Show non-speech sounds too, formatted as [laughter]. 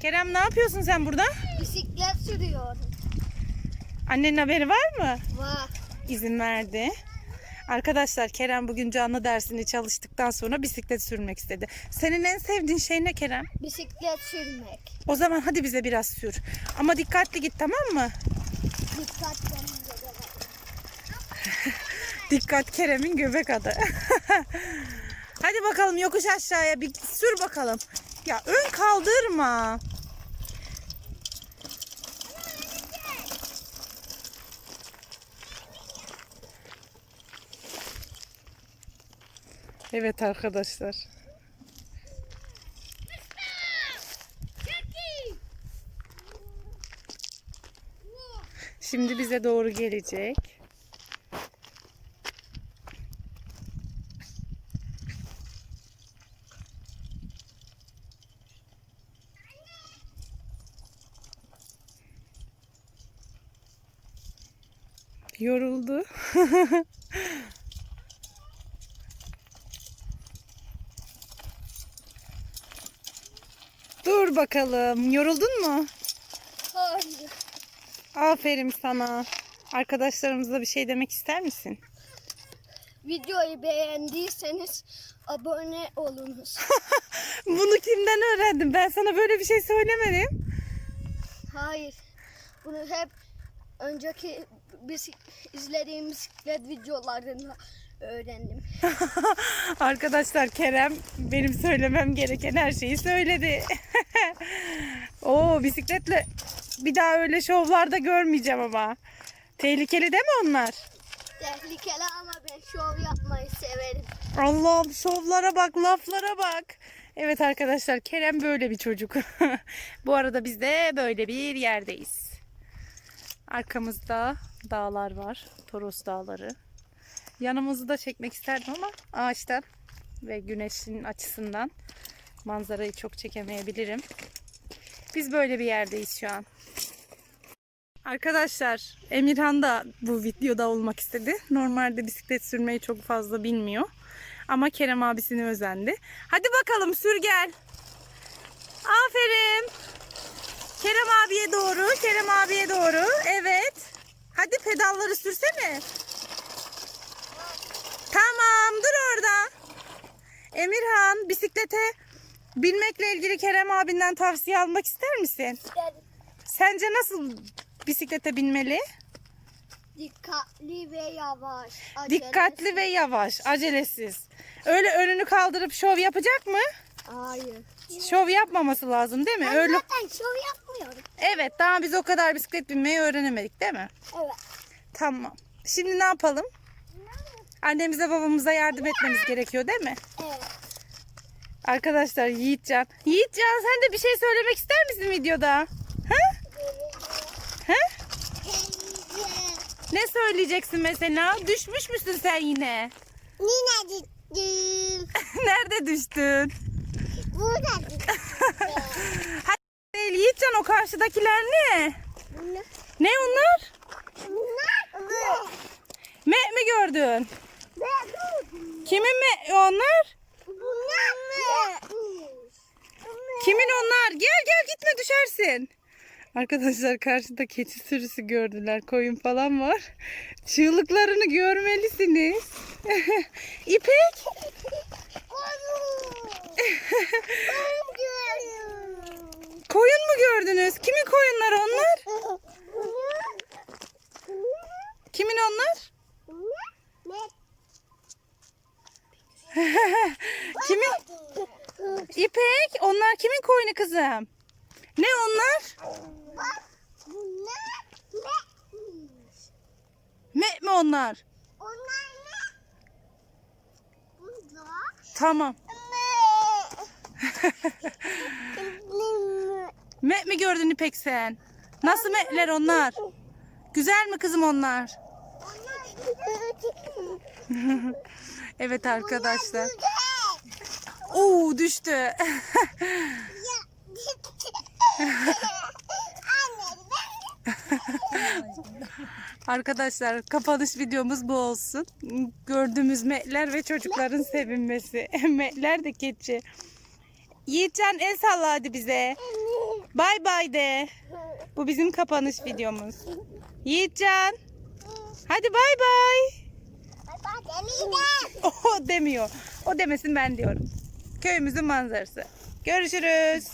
Kerem ne yapıyorsun sen burada? Bisiklet sürüyorum. Annenin haberi var mı? Var. İzin verdi. Arkadaşlar Kerem bugün canlı dersini çalıştıktan sonra bisiklet sürmek istedi. Senin en sevdiğin şey ne Kerem? Bisiklet sürmek. O zaman hadi bize biraz sür. Ama dikkatli git tamam mı? Dikkatli. [laughs] Dikkat Kerem'in göbek adı. [laughs] hadi bakalım yokuş aşağıya bir sür bakalım. Ya ön kaldırma. Evet arkadaşlar. Şimdi bize doğru gelecek. Yoruldu. [laughs] Dur bakalım. Yoruldun mu? Hayır. Aferin sana. Arkadaşlarımıza bir şey demek ister misin? Videoyu beğendiyseniz abone olunuz. [laughs] Bunu kimden öğrendin? Ben sana böyle bir şey söylemedim. Hayır. Bunu hep önceki bisik izlediğim bisiklet videolarında öğrendim. [laughs] Arkadaşlar Kerem benim söylemem gereken her şeyi söyledi. [laughs] Oo bisikletle bir daha öyle şovlarda görmeyeceğim ama. Tehlikeli değil mi onlar? Tehlikeli ama ben şov yapmayı severim. Allah'ım şovlara bak, laflara bak. Evet arkadaşlar Kerem böyle bir çocuk. [laughs] Bu arada biz de böyle bir yerdeyiz. Arkamızda dağlar var. Toros dağları. Yanımızı da çekmek isterdim ama ağaçtan ve güneşin açısından manzarayı çok çekemeyebilirim. Biz böyle bir yerdeyiz şu an. Arkadaşlar Emirhan da bu videoda olmak istedi. Normalde bisiklet sürmeyi çok fazla bilmiyor. Ama Kerem abisine özendi. Hadi bakalım sür gel. Aferin. Kerem abiye doğru. Kerem abiye doğru. Evet. Hadi pedalları sürsene. Tamam dur orada. Emirhan bisiklete binmekle ilgili Kerem abinden tavsiye almak ister misin? Sence nasıl bisiklete binmeli? Dikkatli ve yavaş. Dikkatli ve yavaş, acelesiz. Öyle önünü kaldırıp şov yapacak mı? Hayır. Şov yapmaması lazım değil mi? Öyle Zaten şov yapmıyorum. Evet, daha biz o kadar bisiklet binmeyi öğrenemedik değil mi? Evet. Tamam. Şimdi ne yapalım? Annemize babamıza yardım etmemiz gerekiyor değil mi? Evet. Arkadaşlar Yiğitcan. Yiğitcan sen de bir şey söylemek ister misin videoda? Ha? Ha? Ne söyleyeceksin mesela? Düşmüş müsün sen yine? Yine gittim. [laughs] Nerede düştün? Burada [laughs] gittim. Hadi değil Yiğitcan o karşıdakiler ne? Bunlar. Ne onlar? Bunlar. Me mi gördün? Kimin mi onlar? Bunlar mı? Kimin onlar? Gel gel gitme düşersin. Arkadaşlar karşıda keçi sürüsü gördüler. Koyun falan var. Çığlıklarını görmelisiniz. [laughs] İpek. Koyun mu gördünüz? Kimin koyunları onlar? Kimin onlar? [laughs] Kimin? İpek. Onlar kimin koyunu kızım? Ne onlar? Me mi onlar? Tamam. [laughs] Me mi gördün İpek sen? Nasıl me'ler onlar? Güzel mi kızım onlar? [laughs] Evet arkadaşlar. Oo düştü. [laughs] Arkadaşlar kapanış videomuz bu olsun. Gördüğümüz me'ler ve çocukların sevinmesi. [laughs] me'ler de keçi. Yiğitcan el salla hadi bize. Bay bay de. Bu bizim kapanış videomuz. Yiğitcan. Hadi bay bay. [laughs] O demiyor. O demesin ben diyorum. Köyümüzün manzarası. Görüşürüz.